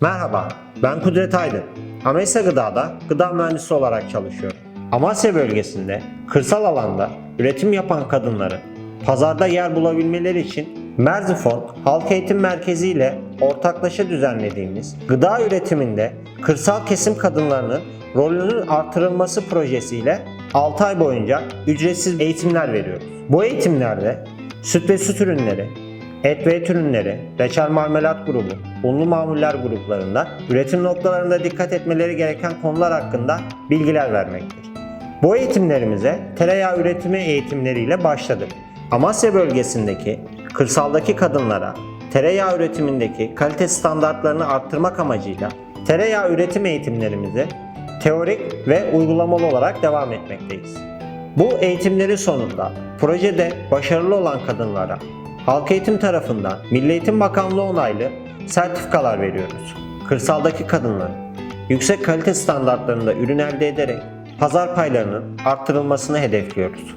Merhaba, ben Kudret Aydın. Amesa Gıda'da gıda mühendisi olarak çalışıyorum. Amasya bölgesinde kırsal alanda üretim yapan kadınların pazarda yer bulabilmeleri için Merzifon Halk Eğitim Merkezi ile ortaklaşa düzenlediğimiz gıda üretiminde kırsal kesim kadınlarının rolünün artırılması projesiyle 6 ay boyunca ücretsiz eğitimler veriyoruz. Bu eğitimlerde süt ve süt ürünleri, Et ve et ürünleri, reçel marmelat grubu, unlu mamuller gruplarında üretim noktalarında dikkat etmeleri gereken konular hakkında bilgiler vermektir. Bu eğitimlerimize tereyağı üretimi eğitimleriyle başladık. Amasya bölgesindeki kırsaldaki kadınlara tereyağı üretimindeki kalite standartlarını arttırmak amacıyla tereyağı üretim eğitimlerimizi teorik ve uygulamalı olarak devam etmekteyiz. Bu eğitimlerin sonunda projede başarılı olan kadınlara Halk Eğitim tarafından Milli Eğitim Bakanlığı onaylı sertifikalar veriyoruz. Kırsaldaki kadınların yüksek kalite standartlarında ürün elde ederek pazar paylarının arttırılmasını hedefliyoruz.